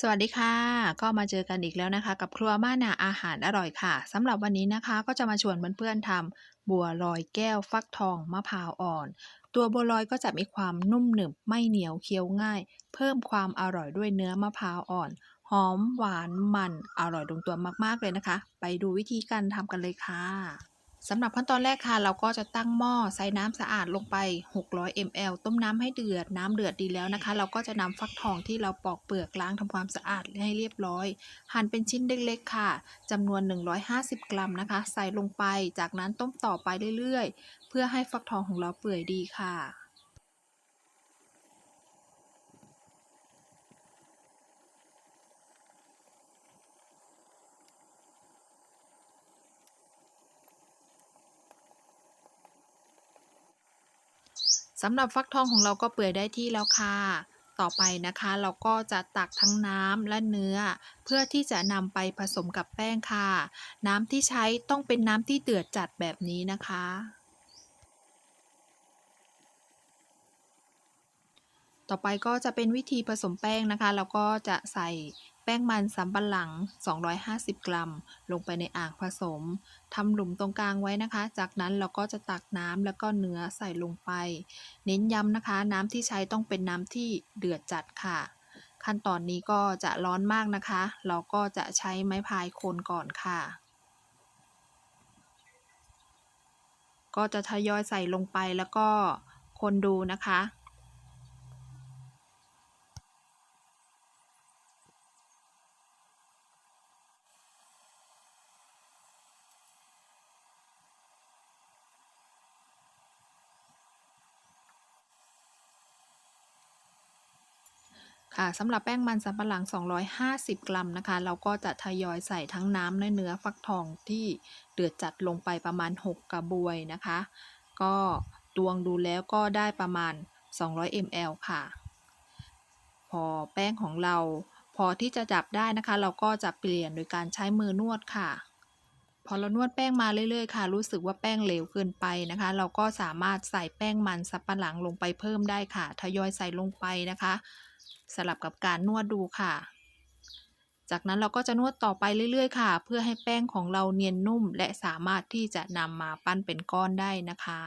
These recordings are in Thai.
สวัสดีค่ะ ก็มาเจอกันอีกแล้วนะคะ กับครัวบ้านาอาหารอร่อยค่ะสำหรับวันนี้นะคะก็จะมาชวนเพื่อนๆทำบัวลอยแก้วฟักทองมะพร้าวอ่อน ตัวบัวลอยก็จะมีความนุ่มหนึบไม่เหนียวเคี้ยวง่าย เพิ่มความอร่อยด้วยเนื้อมะพร้าวอ่อน หอมหวานมันอร่อยลงตัวมากๆเลยนะคะ ไปดูวิธีการทำกันเลยค่ะ สำหรับขั้นตอนแรกค่ะ เราก็จะตั้งหม้อใส่น้ำสะอาดลงไป 600 ml ต้มน้ำให้เดือด น้ำเดือดดีแล้วนะคะ เราก็จะนำฟักทองที่เราปอกเปลือกล้างทำความสะอาดให้เรียบร้อย หั่นเป็นชิ้นเล็กๆค่ะจำนวน 150 กรัมนะคะ ใส่ลงไป จากนั้นต้มต่อไปเรื่อยๆ เพื่อให้ฟักทองของเราเปื่อยดีค่ะ สำหรับฟักทองของเราก็เปื่อยได้ที่แล้วค่ะ ต่อไปนะคะเราก็จะตักทั้งน้ำและเนื้อ เพื่อที่จะนำไปผสมกับแป้งค่ะ น้ำที่ใช้ต้องเป็นน้ำที่เดือดจัดแบบนี้นะคะ ต่อไปก็จะเป็นวิธีผสมแป้งนะคะ เราก็จะใส่ แป้งมันสำปะหลัง 250 กรัม ลงไปในอ่างผสมทำหลุมตรงกลางไว้นะคะ จากนั้นเราก็จะตักน้ำแล้วก็เนื้อใส่ลงไป เน้นย้ำนะคะ น้ำที่ใช้ต้องเป็นน้ำที่เดือดจัดค่ะ ขั้นตอนนี้ก็จะร้อนมากนะคะ เราก็จะใช้ไม้พายคนก่อนค่ะ ก็จะทยอยใส่ลงไปแล้วก็คนดูนะคะค่ะ สำหรับแป้งมันสำปะหลัง 250 กรัมนะคะ เราก็จะทยอยใส่ทั้งน้ำและเนื้อฟักทองที่เดือดจัดลงไปประมาณ 6 กระบวยนะคะ ก็ตวงดูแล้วก็ได้ประมาณ 200 ml ค่ะ พอแป้งของเราพอที่จะจับได้นะคะ เราก็จะเปลี่ยนโดยการใช้มือนวดค่ะ พอเรานวดแป้งมาเรื่อยๆค่ะ รู้สึกว่าแป้งเหลวเกินไปนะคะ เราก็สามารถใส่แป้งมันสับปะหลังลงไปเพิ่มได้ค่ะ ทยอยใส่ลงไปนะคะ สลับกับการนวดดูค่ะ จากนั้นเราก็จะนวดต่อไปเรื่อยๆ ค่ะ เพื่อให้แป้งของเราเนียนนุ่ม และสามารถที่จะนำมาปั้นเป็นก้อนได้นะคะ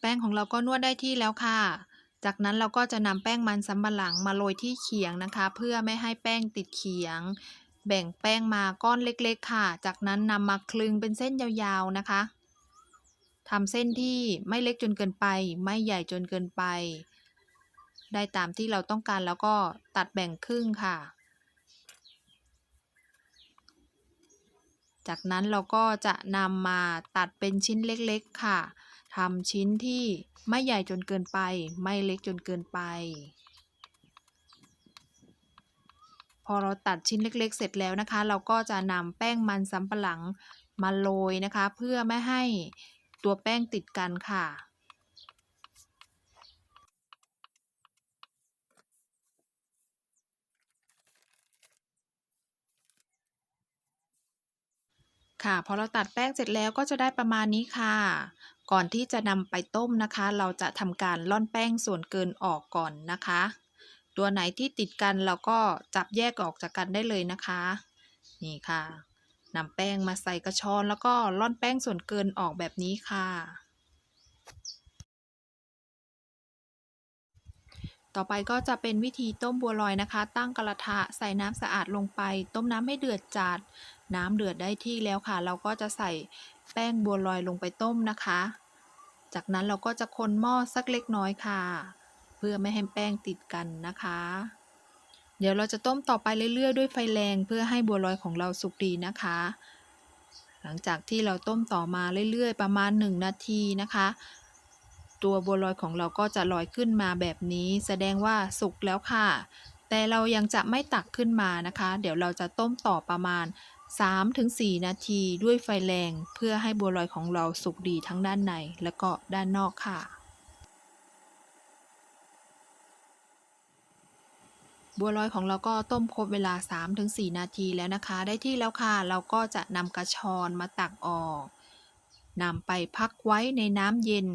แป้งของเราก็นวดได้ที่แล้วค่ะ จากนั้นเราก็จะนำแป้งมันสำปะหลังมาโรยที่เขียงนะคะ เพื่อไม่ให้แป้งติดเขียง แบ่งแป้งมาก้อนเล็กๆค่ะ จากนั้นนำมาคลึงเป็นเส้นยาวๆนะคะทำเส้นที่ไม่เล็กจนเกินไป ไม่ใหญ่จนเกินไป ได้ตามที่เราต้องการแล้วก็ตัดแบ่งครึ่งค่ะ จากนั้นเราก็จะนำมาตัดเป็นชิ้นเล็กๆค่ะทำชิ้นที่ไม่ใหญ่จนเกินไป ไม่เล็กจนเกินไป พอเราตัดชิ้นเล็ก ๆ เสร็จแล้วนะคะ เราก็จะนำแป้งมันสำปะหลังมาโรยนะคะ เพื่อไม่ให้ตัวแป้งติดกันค่ะค่ะพอเราตัดแป้งเสร็จแล้วก็จะได้ประมาณนี้ค่ะ ก่อนที่จะนำไปต้มนะคะ เราจะทำการล่อนแป้งส่วนเกินออกก่อนนะคะ ตัวไหนที่ติดกันเราก็จับแยกออกจากกันได้เลยนะคะ นี่ค่ะนำแป้งมาใส่กระชอนแล้วก็ล่อนแป้งส่วนเกินออกแบบนี้ค่ะ ต่อไปก็จะเป็นวิธีต้มบัวลอยนะคะ ตั้งกระทะใส่น้ำสะอาดลงไป ต้มน้ำให้เดือดจัด น้ำเดือดได้ที่แล้วค่ะ เราก็จะใส่แป้งบัวลอยลงไปต้มนะคะ จากนั้นเราก็จะคนหม้อสักเล็กน้อยค่ะ เพื่อไม่ให้แป้งติดกันนะคะ เดี๋ยวเราจะต้มต่อไปเรื่อยๆ ด้วยไฟแรงเพื่อให้บัวลอยของเราสุกดีนะคะ หลังจากที่เราต้มต่อมาเรื่อยๆ ประมาณ 1 นาทีนะคะ ตัวบัวลอยของเราก็จะลอยขึ้นมาแบบนี้ แสดงว่าสุกแล้วค่ะ แต่เรายังจะไม่ตักขึ้นมานะคะ เดี๋ยวเราจะต้มต่อประมาณ3-4 นาทีด้วยไฟแรง เพื่อให้บัวลอยของเราสุกดีทั้งด้านในและก็ด้านนอกค่ะ บัวลอยของเราก็ต้มครบเวลา 3-4 นาทีแล้วนะคะ ได้ที่แล้วค่ะ เราก็จะนำกระชอนมาตักออกนำไปพักไว้ในน้ำเย็น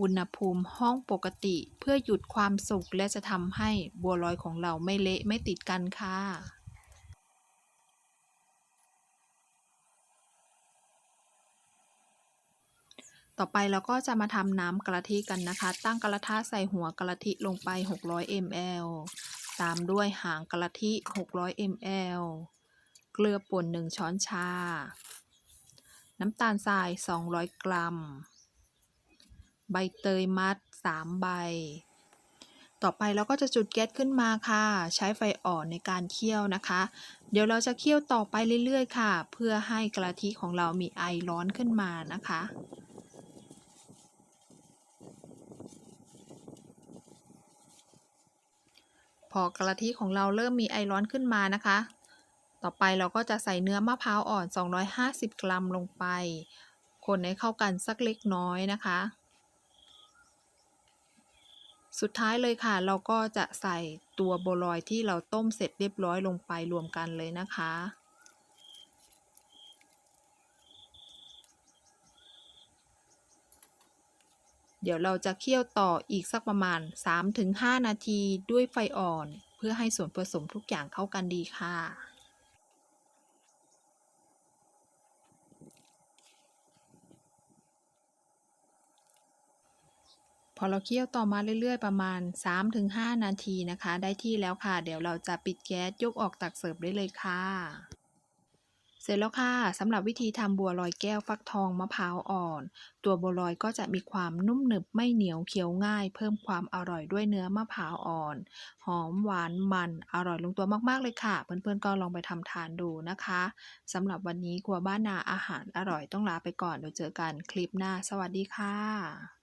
อุณหภูมิห้องปกติ เพื่อหยุดความสุกและจะทำให้บัวลอยของเราไม่เละไม่ติดกันค่ะต่อไปเราก็จะมาทำน้ำกะทิกันนะคะ ตั้งกระทะใส่หัวกะทิลงไป 600 ml ตามด้วยหางกะทิ 600 ml เกลือป่น 1 ช้อนชา น้ำตาลทราย 200 กรัม ใบเตยมัด 3 ใบ ต่อไปเราก็จะจุดแก๊สขึ้นมาค่ะ ใช้ไฟอ่อนในการเคี่ยวนะคะ เดี๋ยวเราจะเคี่ยวต่อไปเรื่อยๆ ค่ะ เพื่อให้กะทิของเรามีไอร้อนขึ้นมานะคะ พอกะทิของเราเริ่มมีไอร้อนขึ้นมานะคะ ต่อไปเราก็จะใส่เนื้อมะพร้าวอ่อน 250 กรัมลงไป คนให้เข้ากันสักเล็กน้อยนะคะ สุดท้ายเลยค่ะ เราก็จะใส่ตัวบัวลอยที่เราต้มเสร็จเรียบร้อยลงไปรวมกันเลยนะคะ เดี๋ยวเราจะเคี่ยวต่ออีกสักประมาณ 3-5 นาทีด้วยไฟอ่อน เพื่อให้ส่วนผสมทุกอย่างเข้ากันดีค่ะพอเราเคี่ยวต่อมาเรื่อยๆ ประมาณ 3-5 นาทีนะคะ ได้ที่แล้วค่ะ เดี๋ยวเราจะปิดแก๊สยกออกตักเสิร์ฟได้เลยค่ะ ร็จแล้วค่ะสำหรับวิธีทำบัวลอยแก้วฟักทองมะพร้าวอ่อน ตัวบัวลอยก็จะมีความนุ่มหนึบไม่เหนียวเคี้ยวง่าย เพิ่มความอร่อยด้วยเนื้อมะพร้าวอ่อน หอมหวานมันอร่อยลงตัวมากๆเลยค่ะ เพื่อนๆก็ลองไปทำทานดูนะคะสำหรับวันนี้ครัวบ้านนาอาหารอร่อยต้องลาไปก่อนเดี๋ยวเจอกันคลิปหน้า สวัสดีค่ะ